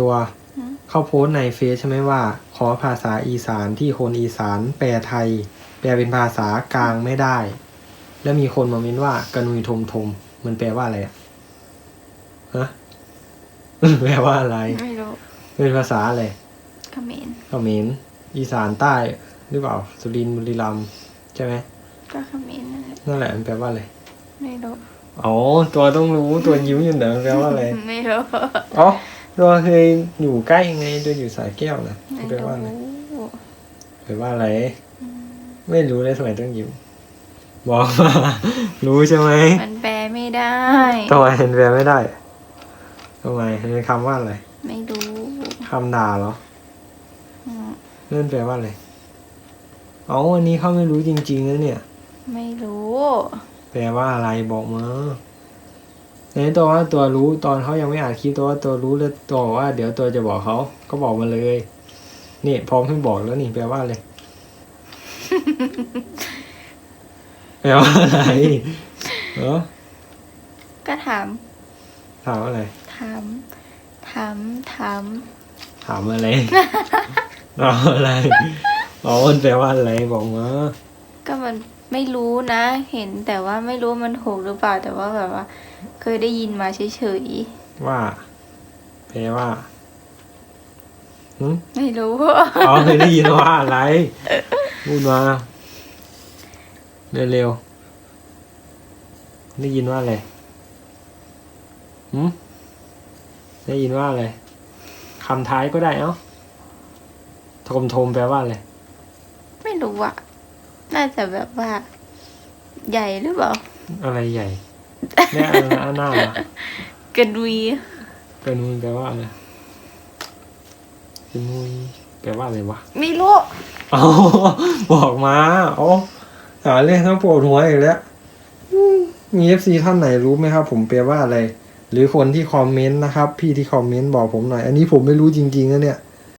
ตัวอืมเข้าโพสต์ในเฟซใช่ไหมว่า ขอภาษาอีสานที่คนอีสานแปลไทย แปลเป็นภาษากลางไม่ได้ แล้วมีคนมาเม้นว่ากระนุยทมทมมันแปลว่าอะไรอะฮะแปลว่าอะไรไม่รู้เป็นภาษาอะไรเขมรเขมรอีสานใต้หรือเปล่า สุรินทร์บุรีรัมย์ใช่ไหมก็เขมรนั่นแหละนั่นแหละมันแปลว่าอะไรไม่รู้อ๋อตัวต้องรู้ตัวยิ้มอยู่ไหนมันแปลว่าอะไรไม่รู้อ๋อ ตัวเคยอยู่ใกล้ไงตัวอยู่สายแก้วนะไม่แปลว่ารู้อะไรแปลว่าอะไร ไม่รู้เลยทำไมต้องยิ้มบอกมารู้ใช่ไหมมันแปลไม่ได้ทำไมเห็นแปลไม่ได้ทำไมมันเป็นคำว่าอะไรไม่รู้คำด่าเหรออืมนั่นแปลว่าอะไรอ๋อวันนี้เขาไม่รู้จริงๆนะเนี่ย ไม่รู้ แปลว่าอะไรบอกมา ในตัวว่าตัวรู้ตอนเขายังไม่อ่านคลิปตัวว่าตัวรู้แล้วตัวบอกว่า เดี๋ยวตัวจะบอกเขาก็บอกมาเลยนี่พร้อมให้บอกแล้วนี่แปลว่าอะไรแปลว่าอะไรเออก็ถาม ถามอะไร ถาม ถาม ถาม ถามอะไรถามอะไรอ๋อมันแปลว่าอะไรบอกมา ก็มันไม่รู้นะ เห็นแต่ว่าไม่รู้มันถูกหรือเปล่า แต่ว่าแบบว่า เคยได้ยินมาเฉยว่าแปลว่าหืมๆไม่รู้ อ๋อเคยได้ยินว่าอะไรพูดมาเร็วๆได้ยินว่าอะไรหืมได้ยินว่าอะไรคำท้ายก็ได้เอ้าโทมโทมแปลว่าอะไร ไม่รู้อะ น่าจะแบบว่า ใหญ่หรือเปล่า อะไรใหญ่แม่อะไรนะหน้าเหรอกระดุยกระนุยแปลว่าอะไรกระนุยแปลว่าอะไรวะไม่รู้เอาบอกมาเอาหาเรื่องทั้งปวดหัวอีกแล้วอืมมีเอฟซีท่านไหนรู้ไหมครับ ผมแปลว่าอะไร หรือคนที่คอมเมนต์นะครับ พี่ที่คอมเมนต์บอกผมหน่อย อันนี้ผมไม่รู้จริงๆนะเนี่ย